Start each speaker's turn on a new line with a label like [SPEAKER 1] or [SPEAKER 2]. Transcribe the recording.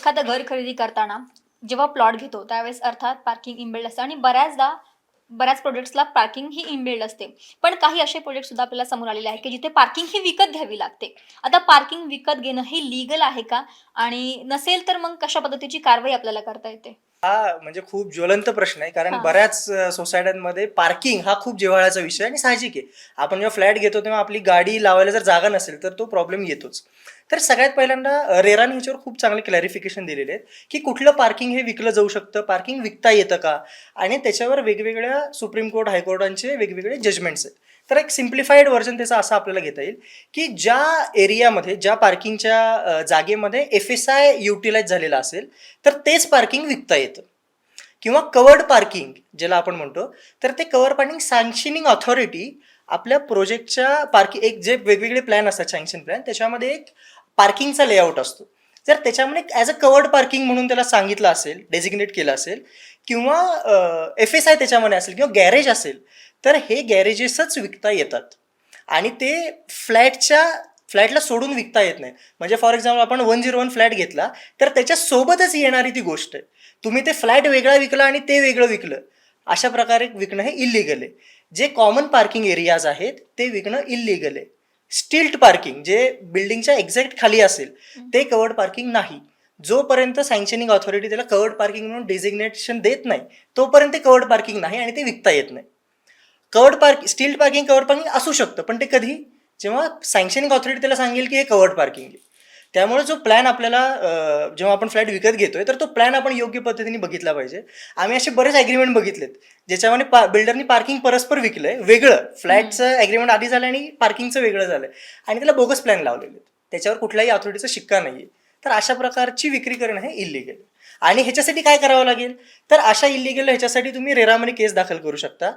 [SPEAKER 1] एखादं घर खरेदी करताना जेव्हा प्लॉट घेतो त्यावेळेस अर्थात पार्किंग इनबिल्ड असतं आणि बऱ्याचदा बऱ्याच प्रोजेक्ट्सला पार्किंग ही इनबिल्ड असते. पण काही असे प्रोजेक्ट सुद्धा आपल्याला समोर आलेले आहेत की जिथे पार्किंग ही विकत घ्यावी लागते. आता पार्किंग विकत घेणं हे लिगल आहे का? आणि नसेल तर मग कशा पद्धतीची कारवाई आपल्याला करता येते?
[SPEAKER 2] हा म्हणजे खूप ज्वलंत प्रश्न आहे. कारण. बऱ्याच सोसायट्यांमध्ये पार्किंग हा खूप जिव्हाळ्याचा विषय आणि साहजिक आहे. आपण जेव्हा फ्लॅट घेतो तेव्हा आपली गाडी लावायला जर जागा नसेल तर तो प्रॉब्लेम येतोच. तर सगळ्यात पहिल्यांदा रेराने ह्याच्यावर खूप चांगले क्लॅरिफिकेशन दिलेले आहेत की कुठलं पार्किंग हे विकलं जाऊ शकतं पार्किंग विकता येतं का? आणि त्याच्यावर वेगवेगळ्या सुप्रीम कोर्ट हायकोर्टांचे वेगवेगळे जजमेंट्स आहेत. तर एक सिम्प्लिफाईड व्हर्जन त्याचा असं आपल्याला घेता येईल की ज्या एरियामध्ये ज्या पार्किंगच्या जागेमध्ये एफ एस आय युटिलाइज झालेला असेल तर तेच पार्किंग विकता येतं. किंवा कवर्ड पार्किंग ज्याला आपण म्हणतो तर ते कवर पार्किंग सँक्शनिंग ऑथॉरिटी आपल्या प्रोजेक्टच्या पार्किंग एक जे वेगवेगळे प्लॅन असतात सँक्शन प्लॅन त्याच्यामध्ये एक पार्किंगचा लेआउट असतो. जर त्याच्यामध्ये ॲज अ कवर्ड पार्किंग म्हणून त्याला सांगितलं असेल डेझिग्नेट केलं असेल किंवा एफ एस आय त्याच्यामध्ये असेल किंवा गॅरेज असेल तर हे गॅरेजेसच विकता येतात. आणि ते फ्लॅटच्या फ्लॅटला सोडून विकता येत नाही. म्हणजे फॉर एक्झाम्पल आपण वन झिरो वन फ्लॅट घेतला तर त्याच्यासोबतच येणारी ती गोष्ट आहे. तुम्ही ते फ्लॅट वेगळा विकला आणि ते वेगळं विकलं. अशा प्रकारे विकणं हे इलिगल आहे. जे कॉमन पार्किंग एरियाज आहेत ते विकणं इलिगल आहे. स्टिल्ट पार्किंग जे बिल्डिंगच्या एक्झॅक्ट खाली असेल ते कवर्ड पार्किंग नाही. जोपर्यंत सँक्शनिंग ऑथॉरिटी त्याला कवर्ड पार्किंग म्हणून डेझिग्नेशन देत नाही तोपर्यंत ते कवर्ड पार्किंग नाही आणि ते विकता येत नाही. Covered park still parking covered parking असू शकतं पण ते कधी? जेव्हा सँक्शनिंग ऑथॉरिटी त्याला सांगेल की हे कवर्ड पार्किंग आहे. त्यामुळे जो प्लॅन आपल्याला जेव्हा आपण फ्लॅट विकत घेतोय तर तो प्लॅन आपण योग्य पद्धतीने बघितला पाहिजे. आम्ही असे बरेच ॲग्रीमेंट बघितलेत. ज्याच्यामध्ये पा बिल्डरनी पार्किंग परस्पर विकलंय वेगळं. फ्लॅटचं ॲग्रीमेंट आधी झालं आणि पार्किंगचं वेगळं झालंय. आणि त्याला बोगस प्लॅन लावलेले आहेत. त्याच्यावर कुठल्याही ऑथॉरिटीचा शिक्का नाहीये. तर अशा प्रकारची विक्री करणं हे इलिगल आणि ह्याच्यासाठी काय करावं लागेल? तर अशा इलिगल ह्याच्यासाठी तुम्ही रेरामध्ये केस दाखल करू शकता.